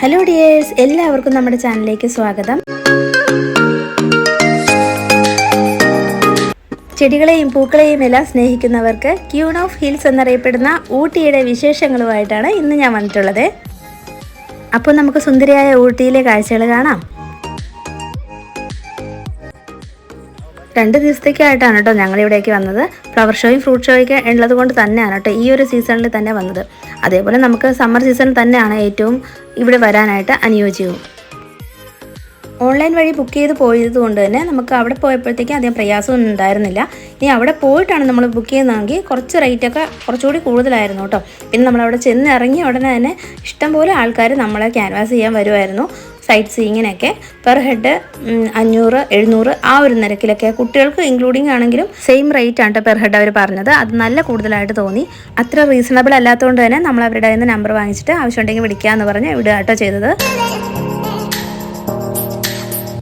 Hello dears എല്ലാവർക്കും നമ്മുടെ ചാനലിലേക്ക് സ്വാഗതം. ചെടികളെയും പൂക്കളെയും എല്ലാം സ്നേഹിക്കുന്നവർക്ക് ക്യൂൺ ഓഫ് ഹിൽസ് എന്നറിയപ്പെടുന്ന ഊട്ടിയുടെ വിശേഷങ്ങളുമായിട്ടാണ് ഇന്ന് ഞാൻ വന്നിട്ടുള്ളത്. അപ്പോൾ നമുക്ക് സുന്ദരിയായ ഊട്ടിയിലെ കാഴ്ചകൾ കാണാം. രണ്ട് ദിവസത്തേക്കായിട്ടാണ് കേട്ടോ ഞങ്ങൾ ഇവിടേക്ക് വന്നത് ഫ്ലവർ ഷോയും ഫ്രൂട്ട് ഷോയൊക്കെ ഉള്ളത് കൊണ്ട് തന്നെയാണ് കേട്ടോ ഈ ഒരു സീസണിൽ തന്നെ വന്നത്. അതേപോലെ നമുക്ക് സമ്മർ സീസണിൽ തന്നെയാണ് ഏറ്റവും ഇവിടെ വരാനായിട്ട് അനുയോജ്യവും. ഓൺലൈൻ വഴി ബുക്ക് ചെയ്ത് പോയത് കൊണ്ട് തന്നെ നമുക്ക് അവിടെ പോയപ്പോഴത്തേക്കും അധികം പ്രയാസമൊന്നും ഉണ്ടായിരുന്നില്ല. ഇനി അവിടെ പോയിട്ടാണ് നമ്മൾ ബുക്ക് ചെയ്യുന്നതെങ്കിൽ കുറച്ച് റേറ്റൊക്കെ കുറച്ചുകൂടി കൂടുതലായിരുന്നു കേട്ടോ. പിന്നെ നമ്മളവിടെ ചെന്ന് ഇറങ്ങിയ ഉടനെ തന്നെ ഇഷ്ടംപോലെ ആൾക്കാർ നമ്മളെ ക്യാൻവാസ് ചെയ്യാൻ വരുമായിരുന്നു സൈറ്റ് സീയിങ്ങിനൊക്കെ പെർ ഹെഡ് അഞ്ഞൂറ് എഴുന്നൂറ് ആ ഒരു നിരക്കിലൊക്കെ കുട്ടികൾക്ക് ഇൻക്ലൂഡിങ് ആണെങ്കിലും സെയിം റേറ്റ് ആണ് പെർ ഹെഡ് അവർ പറഞ്ഞത്. അത് നല്ല കൂടുതലായിട്ട് തോന്നി. അത്ര റീസണബിൾ അല്ലാത്തതുകൊണ്ട് തന്നെ നമ്മൾ അവരുടെ നമ്പർ വാങ്ങിച്ചിട്ട് ആവശ്യമുണ്ടെങ്കിൽ വിളിക്കാമെന്ന് പറഞ്ഞ് വിടുക കേട്ടോ ചെയ്തത്.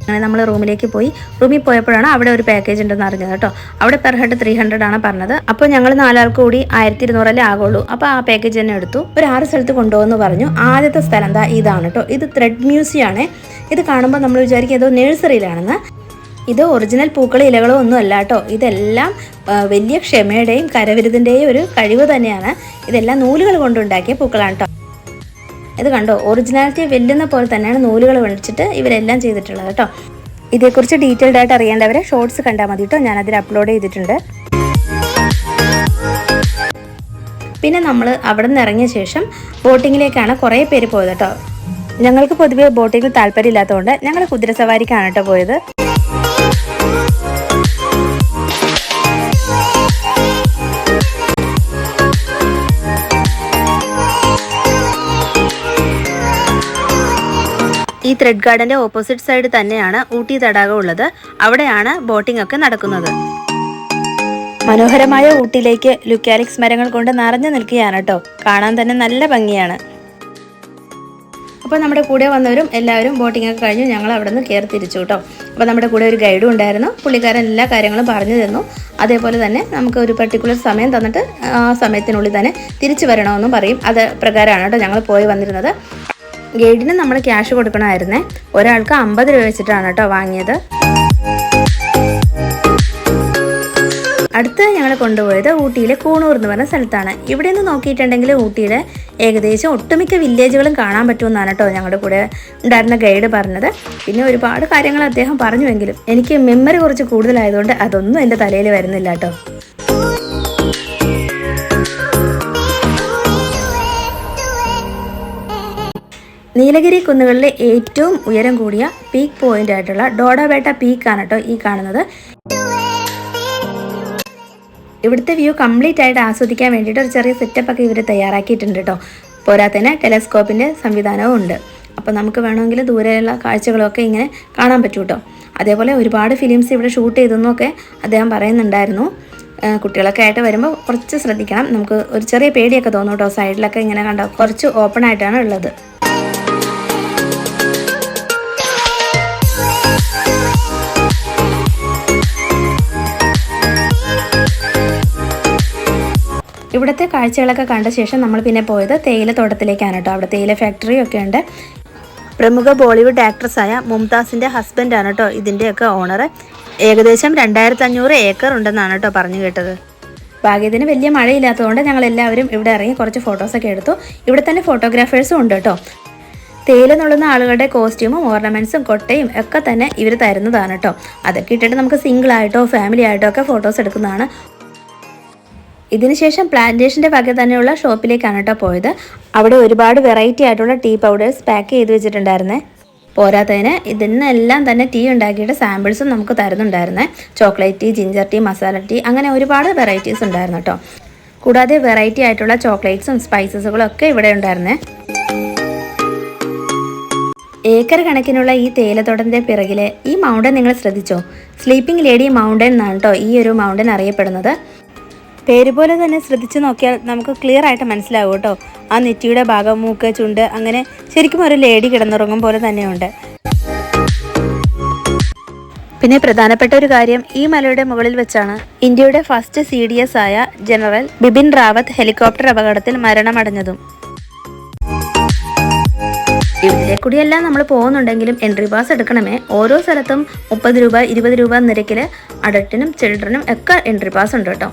അങ്ങനെ നമ്മൾ റൂമിലേക്ക് പോയി. റൂമിൽ പോയപ്പോഴാണ് അവിടെ ഒരു പാക്കേജ് ഉണ്ടെന്ന് അറിഞ്ഞത് കേട്ടോ. അവിടെ പെർ ഹെഡ് ത്രീ ഹൺഡ്രഡ് ആണ് പറഞ്ഞത്. അപ്പോൾ ഞങ്ങൾ നാലാൾക്ക് കൂടി ആയിരത്തി ഇരുന്നൂറല്ലേ ആകുള്ളൂ. അപ്പോൾ ആ പാക്കേജ് തന്നെ എടുത്തു. ഒരു ആറ് സ്ഥലത്ത് കൊണ്ടുപോകുമെന്ന് പറഞ്ഞു. ആദ്യത്തെ സ്ഥലം എന്താ ഇതാണ് കേട്ടോ. ഇത് ത്രെഡ് മ്യൂസിയം ആണ്. ഇത് കാണുമ്പോൾ നമ്മൾ വിചാരിക്കും ഏതോ നഴ്സറിയിലാണെന്ന് ഇത് ഒറിജിനൽ പൂക്കളോ ഇലകളോ ഒന്നും അല്ല കേട്ടോ. ഇതെല്ലാം വലിയ ക്ഷമയുടെയും കരവിരുതിന്റെയും ഒരു കഴിവ് തന്നെയാണ്. ഇതെല്ലാം നൂലുകൾ കൊണ്ടുണ്ടാക്കിയ പൂക്കളാണ് കേട്ടോ. ഇത് കണ്ടോ? ഒറിജിനാലിറ്റി വെല്ലുന്ന പോലെ തന്നെയാണ് നൂലുകൾ വെളിച്ചിട്ട് ഇവരെല്ലാം ചെയ്തിട്ടുള്ളത് കേട്ടോ. ഇതേക്കുറിച്ച് ഡീറ്റെയിൽഡ് ആയിട്ട് അറിയേണ്ടവരെ ഷോർട്സ് കണ്ടാൽ മതി കേട്ടോ. ഞാനതിൽ അപ്ലോഡ് ചെയ്തിട്ടുണ്ട്. പിന്നെ നമ്മൾ അവിടെ നിന്ന് ഇറങ്ങിയ ശേഷം ബോട്ടിങ്ങിലേക്കാണ് കുറേ പേര് പോയത് കേട്ടോ. ഞങ്ങൾക്ക് പൊതുവേ ബോട്ടിങ്ങിൽ താല്പര്യമില്ലാത്തതുകൊണ്ട് ഞങ്ങൾ കുതിരസവാരിക്കാണ് കേട്ടോ പോയത്. ഈ ത്രെഡ് ഗാർഡന്റെ ഓപ്പോസിറ്റ് സൈഡ് തന്നെയാണ് ഊട്ടി തടാകം ഉള്ളത്. അവിടെയാണ് ബോട്ടിംഗ് ഒക്കെ നടക്കുന്നത്. മനോഹരമായ ഊട്ടിയിലേക്ക് ലുക്കാലിക്സ് മരങ്ങൾ കൊണ്ട് നിറഞ്ഞു നിൽക്കുകയാണ് കേട്ടോ കാണാൻ തന്നെ നല്ല ഭംഗിയാണ്. അപ്പോൾ നമ്മുടെ കൂടെ വന്നവരും എല്ലാവരും ബോട്ടിംഗ് ഒക്കെ കഴിഞ്ഞു ഞങ്ങൾ അവിടെ നിന്ന് കയറി തിരിച്ചു കേട്ടോ അപ്പോൾ നമ്മുടെ കൂടെ ഒരു ഗൈഡും ഉണ്ടായിരുന്നു. പുള്ളിക്കാരൻ എല്ലാ കാര്യങ്ങളും പറഞ്ഞു തന്നു. അതേപോലെ തന്നെ നമുക്ക് ഒരു പർട്ടിക്കുലർ സമയം തന്നിട്ട് ആ സമയത്തിനുള്ളിൽ തന്നെ തിരിച്ചു വരണമെന്നും പറയും. അത് പ്രകാരമാണ് കേട്ടോ ഞങ്ങൾ പോയി വന്നിരുന്നത്. ഗൈഡിന് നമ്മൾ ക്യാഷ് കൊടുക്കണമായിരുന്നേ. ഒരാൾക്ക് അമ്പത് രൂപ വെച്ചിട്ടാണ് കേട്ടോ വാങ്ങിയത്. അടുത്ത് ഞങ്ങൾ കൊണ്ടുപോയത് ഊട്ടിയിലെ കൂണൂർ എന്ന് പറഞ്ഞ സ്ഥലത്താണ്. ഇവിടെ നിന്ന് നോക്കിയിട്ടുണ്ടെങ്കിൽ ഊട്ടിയിലെ ഏകദേശം ഒട്ടുമിക്ക വില്ലേജുകളും കാണാൻ പറ്റുമെന്നാണ് കേട്ടോ ഞങ്ങളുടെ കൂടെ ഉണ്ടായിരുന്ന ഗൈഡ് പറഞ്ഞത്. പിന്നെ ഒരുപാട് കാര്യങ്ങൾ അദ്ദേഹം പറഞ്ഞുവെങ്കിലും എനിക്ക് മെമ്മറി കുറച്ച് കൂടുതലായതുകൊണ്ട് അതൊന്നും എന്റെ തലയിൽ വരുന്നില്ല കേട്ടോ. നീലഗിരി കുന്നുകളിലെ ഏറ്റവും ഉയരം കൂടിയ പീക്ക് പോയിന്റ് ആയിട്ടുള്ള ഡോഡാബേട്ട പീക്കാണ് കേട്ടോ ഈ കാണുന്നത്. ഇവിടുത്തെ വ്യൂ കംപ്ലീറ്റ് ആയിട്ട് ആസ്വദിക്കാൻ വേണ്ടിയിട്ട് ഒരു ചെറിയ സെറ്റപ്പ് ഒക്കെ ഇവർ തയ്യാറാക്കിയിട്ടുണ്ട് കേട്ടോ. പോരാത്തന്നെ ടെലസ്കോപ്പിന്റെ സംവിധാനവും ഉണ്ട്. അപ്പോൾ നമുക്ക് വേണമെങ്കിൽ ദൂരെയുള്ള കാഴ്ചകളൊക്കെ ഇങ്ങനെ കാണാൻ പറ്റും കേട്ടോ. അതേപോലെ ഒരുപാട് ഫിലിംസ് ഇവിടെ ഷൂട്ട് ചെയ്തെന്നൊക്കെ അദ്ദേഹം പറയുന്നുണ്ടായിരുന്നു. കുട്ടികളൊക്കെ ആയിട്ട് വരുമ്പോൾ കുറച്ച് ശ്രദ്ധിക്കണം. നമുക്ക് ഒരു ചെറിയ പേടിയൊക്കെ തോന്നും കേട്ടോ. സൈഡിലൊക്കെ ഇങ്ങനെ കണ്ടോ കുറച്ച് ഓപ്പൺ ആയിട്ടാണ് ഉള്ളത്. ഇവിടുത്തെ കാഴ്ചകളൊക്കെ കണ്ട ശേഷം നമ്മൾ പിന്നെ പോയത് തേയില തോട്ടത്തിലേക്കാണ് കേട്ടോ. അവിടെ തേയില ഫാക്ടറി ഒക്കെ ഉണ്ട്. പ്രമുഖ ബോളിവുഡ് ആക്ട്രസ്സായ മുംതാസിന്റെ ഹസ്ബൻഡാണ് കേട്ടോ ഇതിന്റെയൊക്കെ ഓണർ ഏകദേശം രണ്ടായിരത്തി അഞ്ഞൂറ് ഏക്കർ ഉണ്ടെന്നാണ് കേട്ടോ പറഞ്ഞു കേട്ടത്. ഭാഗ്യത്തിന് വലിയ മഴയില്ലാത്തതുകൊണ്ട് ഞങ്ങൾ എല്ലാവരും ഇവിടെ ഇറങ്ങി കുറച്ച് ഫോട്ടോസൊക്കെ എടുത്തു. ഇവിടെ തന്നെ ഫോട്ടോഗ്രാഫേഴ്സും ഉണ്ട് കേട്ടോ. തേയില നുള്ളുന്ന ആളുകളുടെ കോസ്റ്റ്യൂമും ഓർണമെന്റ്സും കൊട്ടയും ഒക്കെ തന്നെ ഇവർ തരുന്നതാണ് കേട്ടോ. അതൊക്കെ ഇട്ടിട്ട് നമുക്ക് സിംഗിൾ ആയിട്ടോ ഫാമിലി ആയിട്ടോ ഒക്കെ ഫോട്ടോസ് എടുക്കുന്നതാണ് ഇതിനുശേഷം പ്ലാന്റേഷന്റെ വക തന്നെയുള്ള ഷോപ്പിലേക്കാണ് കേട്ടോ പോയത്. അവിടെ ഒരുപാട് വെറൈറ്റി ആയിട്ടുള്ള ടീ പൗഡേഴ്സ് പാക്ക് ചെയ്ത് വെച്ചിട്ടുണ്ടായിരുന്നേ. പോരാത്തതിന് ഇതിനെല്ലാം തന്നെ ടീ ഉണ്ടാക്കിയിട്ട് സാമ്പിൾസും നമുക്ക് തരുന്നുണ്ടായിരുന്നേ. Chocolate tea ginger tea masala tea അങ്ങനെ ഒരുപാട് വെറൈറ്റീസ് ഉണ്ടായിരുന്നു കേട്ടോ കൂടാതെ വെറൈറ്റി ആയിട്ടുള്ള ചോക്ലേറ്റ്സും സ്പൈസസുകളും ഒക്കെ ഇവിടെ ഉണ്ടായിരുന്നേ. ഏക്കർ കണക്കിനുള്ള ഈ തേയിലത്തോട്ടത്തിന്റെ പിറകിലെ ഈ മൗണ്ടൻ നിങ്ങൾ ശ്രദ്ധിച്ചോ? സ്ലീപ്പിംഗ് ലേഡി മൗണ്ടൻ എന്നാണ് കേട്ടോ ഈ ഒരു മൗണ്ടൻ അറിയപ്പെടുന്നത്. പേര് പോലെ തന്നെ ശ്രദ്ധിച്ചു നോക്കിയാൽ നമുക്ക് ക്ലിയർ ആയിട്ട് മനസ്സിലാവും കേട്ടോ. ആ നെറ്റിയുടെ ഭാഗം മൂക്ക് ചുണ്ട് അങ്ങനെ ശരിക്കും ഒരു ലേഡി കിടന്നുറങ്ങും പോലെ തന്നെയുണ്ട്. പിന്നെ പ്രധാനപ്പെട്ട ഒരു കാര്യം ഈ മലയുടെ മുകളിൽ വെച്ചാണ് ഇന്ത്യയുടെ ഫസ്റ്റ് സി ഡി എസ് ആയ ജനറൽ ബിപിൻ റാവത്ത് ഹെലികോപ്റ്റർ അപകടത്തിൽ മരണമടഞ്ഞതും. ഇതിലെ കൂടിയെല്ലാം നമ്മൾ പോകുന്നുണ്ടെങ്കിലും എൻട്രി പാസ് എടുക്കണമേ. ഓരോ സ്ഥലത്തും മുപ്പത് രൂപ ഇരുപത് രൂപ നിരക്കിൽ അഡൽട്ടിനും ചിൽഡ്രനും ഒക്കെ എൻട്രി പാസ് ഉണ്ട് കേട്ടോ.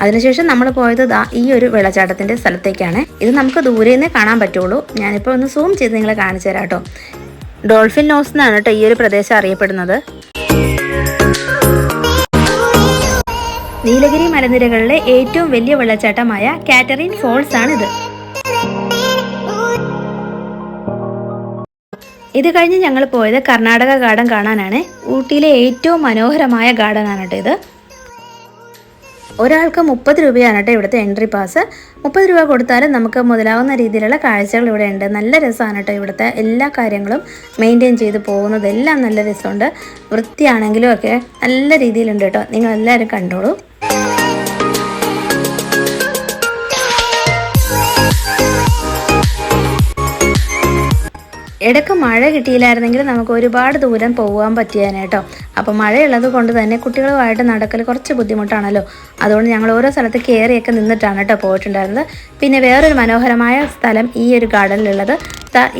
അതിനുശേഷം നമ്മൾ പോയത് ദാ ഈ ഒരു വെള്ളച്ചാട്ടത്തിന്റെ സ്ഥലത്തേക്കാണ്. ഇത് നമുക്ക് ദൂരെ നിന്ന് കാണാൻ പറ്റുള്ളൂ. ഞാനിപ്പോൾ ഒന്ന് സൂം ചെയ്ത് നിങ്ങളെ കാണിച്ചു തരാം ഡോൾഫിൻ നോസ് എന്നാണ് കേട്ടോ ഈ ഒരു പ്രദേശം അറിയപ്പെടുന്നത്. നീലഗിരി മലനിരകളിലെ ഏറ്റവും വലിയ വെള്ളച്ചാട്ടമായ കാറ്ററിൻ ഫോൾസ് ആണിത്. ഇത് കഴിഞ്ഞ് ഞങ്ങൾ പോയത് കർണാടക ഗാർഡൻ കാണാനാണ്. ഊട്ടിയിലെ ഏറ്റവും മനോഹരമായ ഗാർഡൻ ആണ് കേട്ടോ ഇത്. ഒരാൾക്ക് മുപ്പത് രൂപയാണ് കേട്ടോ ഇവിടുത്തെ എൻട്രി പാസ് മുപ്പത് രൂപ കൊടുത്താൽ നമുക്ക് മുതലാവുന്ന രീതിയിലുള്ള കാഴ്ചകൾ ഇവിടെ ഉണ്ട്. നല്ല രസമാണ് കേട്ടോ ഇവിടുത്തെ എല്ലാ കാര്യങ്ങളും മെയിന്റെയിൻ ചെയ്ത് പോകുന്നതെല്ലാം നല്ല രസമുണ്ട്. വൃത്തിയാണെങ്കിലും ഒക്കെ നല്ല രീതിയിലുണ്ട് കേട്ടോ. നിങ്ങളെല്ലാവരും കണ്ടോളൂ. ഇടയ്ക്ക് മഴ കിട്ടിയില്ലായിരുന്നെങ്കിൽ നമുക്ക് ഒരുപാട് ദൂരം പോകാൻ പറ്റിയേനെ കേട്ടോ അപ്പോൾ മഴയുള്ളത് കൊണ്ട് തന്നെ കുട്ടികളുമായിട്ട് നടക്കൽ കുറച്ച് ബുദ്ധിമുട്ടാണല്ലോ. അതുകൊണ്ട് ഞങ്ങൾ ഓരോ സ്ഥലത്ത് കയറിയൊക്കെ നിന്നിട്ടാണ് കേട്ടോ പോയിട്ടുണ്ടായിരുന്നത്. പിന്നെ വേറൊരു മനോഹരമായ സ്ഥലം ഈ ഒരു ഗാർഡനിലുള്ളത്.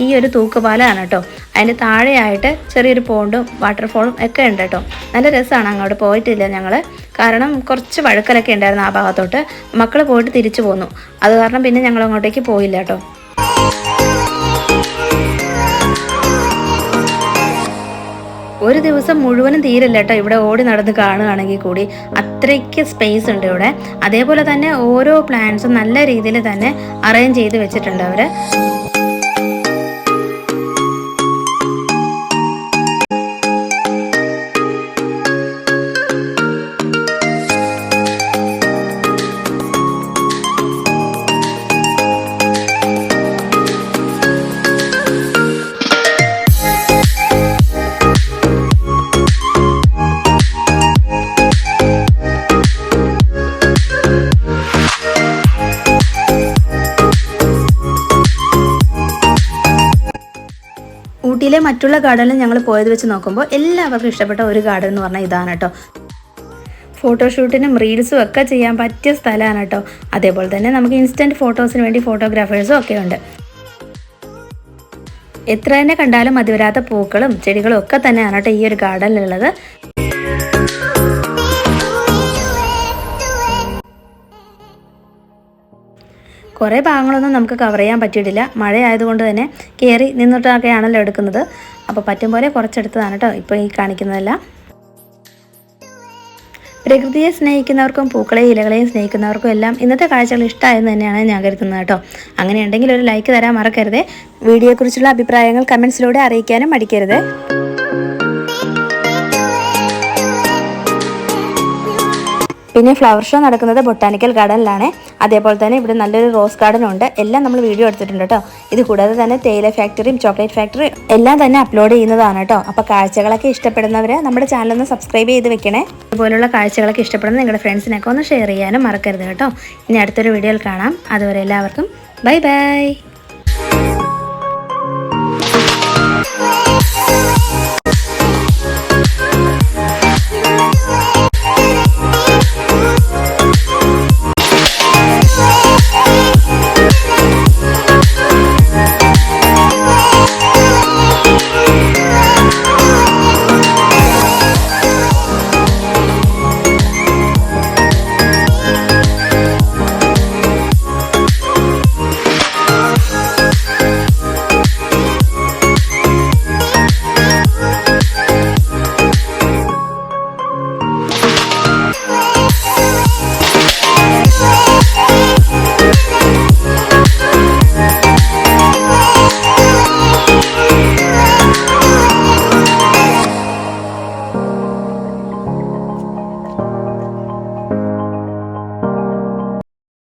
ഈ ഒരു തൂക്കുപാലമാണ് കേട്ടോ അതിന്റെ താഴെയായിട്ട് ചെറിയൊരു പോണ്ടും വാട്ടർഫോളും ഒക്കെ ഉണ്ട് കേട്ടോ നല്ല രസമാണ് അങ്ങോട്ട് പോയിട്ടില്ല ഞങ്ങൾ കാരണം കുറച്ച് വഴുക്കലൊക്കെ ഉണ്ടായിരുന്നു ആ ഭാഗത്തോട്ട്. മക്കൾ പോയിട്ട് തിരിച്ചു പോന്നു. അത് കാരണം പിന്നെ ഞങ്ങൾ അങ്ങോട്ടേക്ക് പോയില്ല കേട്ടോ ഒരു ദിവസം മുഴുവനും തീരില്ല കേട്ടോ ഇവിടെ ഓടി നടന്ന് കാണുകയാണെങ്കിൽ കൂടി അത്രയ്ക്ക് സ്പേസ് ഉണ്ട് ഇവിടെ. അതേപോലെ തന്നെ ഓരോ പ്ലാന്റ്സും നല്ല രീതിയിൽ തന്നെ അറേഞ്ച് ചെയ്ത് വെച്ചിട്ടുണ്ട് അവർ മറ്റുള്ള ഗാർഡനിൽ ഞങ്ങൾ പോയത് വെച്ച് നോക്കുമ്പോൾ എല്ലാവർക്കും ഇഷ്ടപ്പെട്ട ഒരു ഗാർഡൻ എന്ന് പറഞ്ഞാൽ ഇതാണ് കേട്ടോ. ഫോട്ടോഷൂട്ടിനും റീൽസും ഒക്കെ ചെയ്യാൻ പറ്റിയ സ്ഥലമാണ് കേട്ടോ. അതേപോലെ തന്നെ നമുക്ക് ഇൻസ്റ്റന്റ് ഫോട്ടോസിന് വേണ്ടി ഫോട്ടോഗ്രാഫേഴ്സും ഒക്കെ ഉണ്ട്. എത്ര തന്നെ കണ്ടാലും മതിവരാത്ത പൂക്കളും ചെടികളും ഒക്കെ തന്നെയാണ് കേട്ടോ ഈ ഒരു ഗാർഡനിലുള്ളത് കുറേ ഭാഗങ്ങളൊന്നും നമുക്ക് കവർ ചെയ്യാൻ പറ്റിയിട്ടില്ല. മഴയായതുകൊണ്ട് തന്നെ കയറി നിന്നിട്ടൊക്കെയാണല്ലോ എടുക്കുന്നത്. അപ്പോൾ പറ്റും പോലെ കുറച്ചെടുത്തതാണ് കേട്ടോ ഇപ്പോൾ ഈ കാണിക്കുന്നതെല്ലാം. പ്രകൃതിയെ സ്നേഹിക്കുന്നവർക്കും പൂക്കളെയും ഇലകളെയും സ്നേഹിക്കുന്നവർക്കും എല്ലാം ഇന്നത്തെ കാഴ്ചകൾ ഇഷ്ടമായെന്ന് തന്നെയാണ് ഞാൻ കരുതുന്നത് കേട്ടോ അങ്ങനെയുണ്ടെങ്കിൽ ഒരു ലൈക്ക് തരാൻ മറക്കരുത്. വീഡിയോയെക്കുറിച്ചുള്ള അഭിപ്രായങ്ങൾ കമൻസിലൂടെ അറിയിക്കാനും മടിക്കരുത്. പിന്നെ ഫ്ലവർ ഷോ നടക്കുന്നത് ബൊട്ടാനിക്കൽ ഗാർഡനിലാണ് അതേപോലെ തന്നെ ഇവിടെ നല്ലൊരു റോസ് ഗാർഡൻ ഉണ്ട്. എല്ലാം നമ്മൾ വീഡിയോ എടുത്തിട്ടുണ്ട് കേട്ടോ ഇത് കൂടാതെ തന്നെ തേയില ഫാക്ടറിയും ചോക്ലേറ്റ് ഫാക്ടറിയും എല്ലാം തന്നെ അപ്ലോഡ് ചെയ്യുന്നതാണ് കേട്ടോ അപ്പോൾ കാഴ്ചകളൊക്കെ ഇഷ്ടപ്പെടുന്നവർ നമ്മുടെ ചാനൽ ഒന്ന് സബ്സ്ക്രൈബ് ചെയ്ത് വെക്കണേ. ഇതുപോലുള്ള കാഴ്ചകളൊക്കെ ഇഷ്ടപ്പെടുന്ന നിങ്ങളുടെ ഫ്രണ്ട്സിനൊക്കെ ഒന്ന് ഷെയർ ചെയ്യാനും മറക്കരുത് കേട്ടോ ഇനി അടുത്തൊരു വീഡിയോയിൽ കാണാം. അതുവരെ എല്ലാവർക്കും ബൈ ബൈ